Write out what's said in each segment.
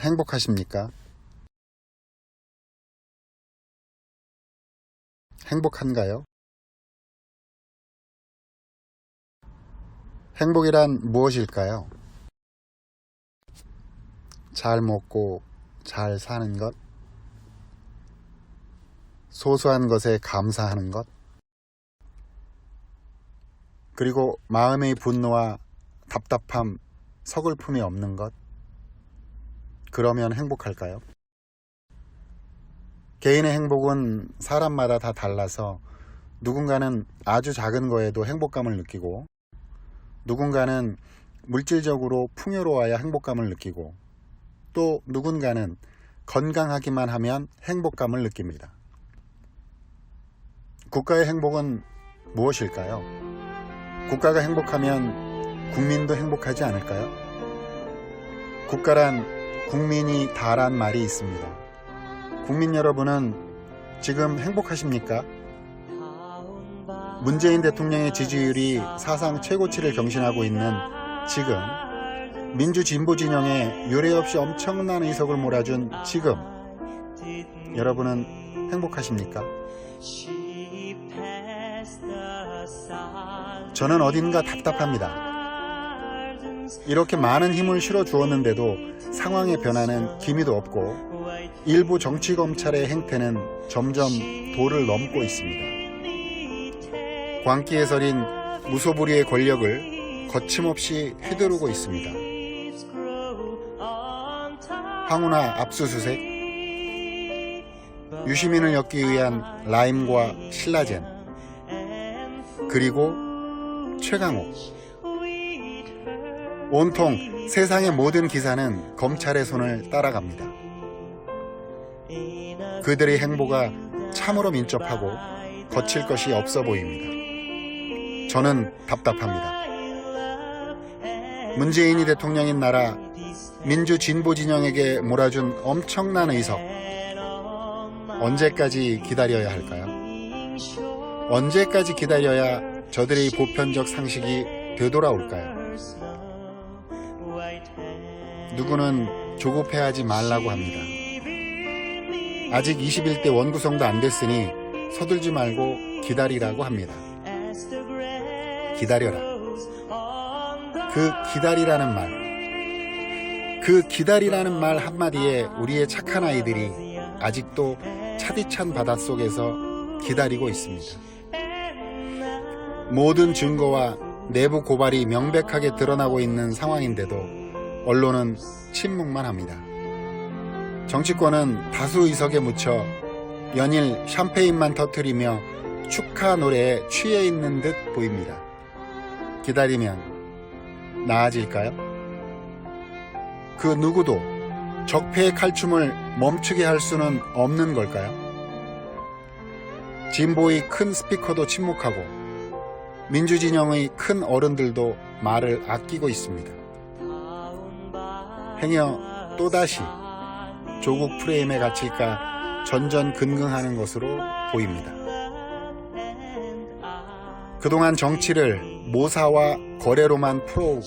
행복하십니까? 행복한가요? 행복이란 무엇일까요? 잘 먹고 잘 사는 것? 소소한 것에 감사하는 것? 그리고 마음의 분노와 답답함, 서글픔이 없는 것? 그러면 행복할까요? 개인의 행복은 사람마다 다 달라서 누군가는 아주 작은 거에도 행복감을 느끼고 누군가는 물질적으로 풍요로워야 행복감을 느끼고 또 누군가는 건강하기만 하면 행복감을 느낍니다. 국가의 행복은 무엇일까요? 국가가 행복하면 국민도 행복하지 않을까요? 국가란 국민이 다란 말이 있습니다. 국민 여러분은 지금 행복하십니까? 문재인 대통령의 지지율이 사상 최고치를 경신하고 있는 지금 민주 진보 진영에 유례없이 엄청난 의석을 몰아준 지금 여러분은 행복하십니까? 저는 어딘가 답답합니다. 이렇게 많은 힘을 실어 주었는데도 상황의 변화는 기미도 없고 일부 정치 검찰의 행태는 점점 도를 넘고 있습니다. 광기에 서린 무소불위의 권력을 거침없이 휘두르고 있습니다. 황우나 압수수색, 유시민을 엮기 위한 라임과 신라젠, 그리고 최강호. 온통 세상의 모든 기사는 검찰의 손을 따라갑니다. 그들의 행보가 참으로 민첩하고 거칠 것이 없어 보입니다. 저는 답답합니다. 문재인이 대통령인 나라 민주 진보 진영에게 몰아준 엄청난 의석 언제까지 기다려야 할까요? 언제까지 기다려야 저들의 보편적 상식이 되돌아올까요? 누구는 조급해하지 말라고 합니다. 아직 21대 원구성도 안 됐으니 서둘지 말고 기다리라고 합니다. 기다려라. 그 기다리라는 말. 그 기다리라는 말 한마디에 우리의 착한 아이들이 아직도 차디찬 바닷속에서 기다리고 있습니다. 모든 증거와 내부 고발이 명백하게 드러나고 있는 상황인데도 언론은 침묵만 합니다. 정치권은 다수 의석에 묻혀 연일 샴페인만 터뜨리며 축하 노래에 취해 있는 듯 보입니다. 기다리면 나아질까요? 그 누구도 적폐의 칼춤을 멈추게 할 수는 없는 걸까요? 진보의 큰 스피커도 침묵하고 민주진영의 큰 어른들도 말을 아끼고 있습니다. 행여 또다시 조국 프레임에 갇힐까 전전긍긍하는 것으로 보입니다. 그동안 정치를 모사와 거래로만 풀어오고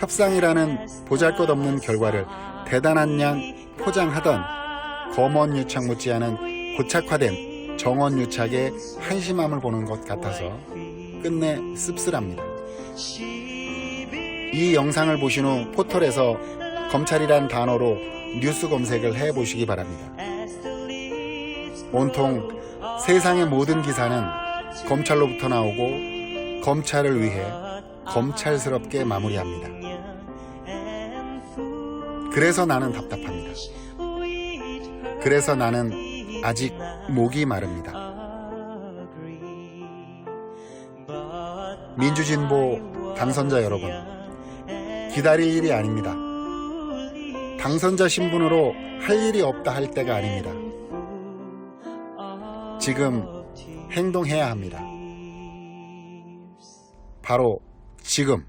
협상이라는 보잘것없는 결과를 대단한 양 포장하던 검언 유착 못지않은 고착화된 정언 유착의 한심함을 보는 것 같아서 끝내 씁쓸합니다. 이 영상을 보신 후 포털에서 검찰이란 단어로 뉴스 검색을 해 보시기 바랍니다. 온통 세상의 모든 기사는 검찰로부터 나오고 검찰을 위해 검찰스럽게 마무리합니다. 그래서 나는 답답합니다. 그래서 나는 아직 목이 마릅니다. 민주진보 당선자 여러분, 기다릴 일이 아닙니다. 당선자 신분으로 할 일이 없다 할 때가 아닙니다. 지금 행동해야 합니다. 바로 지금.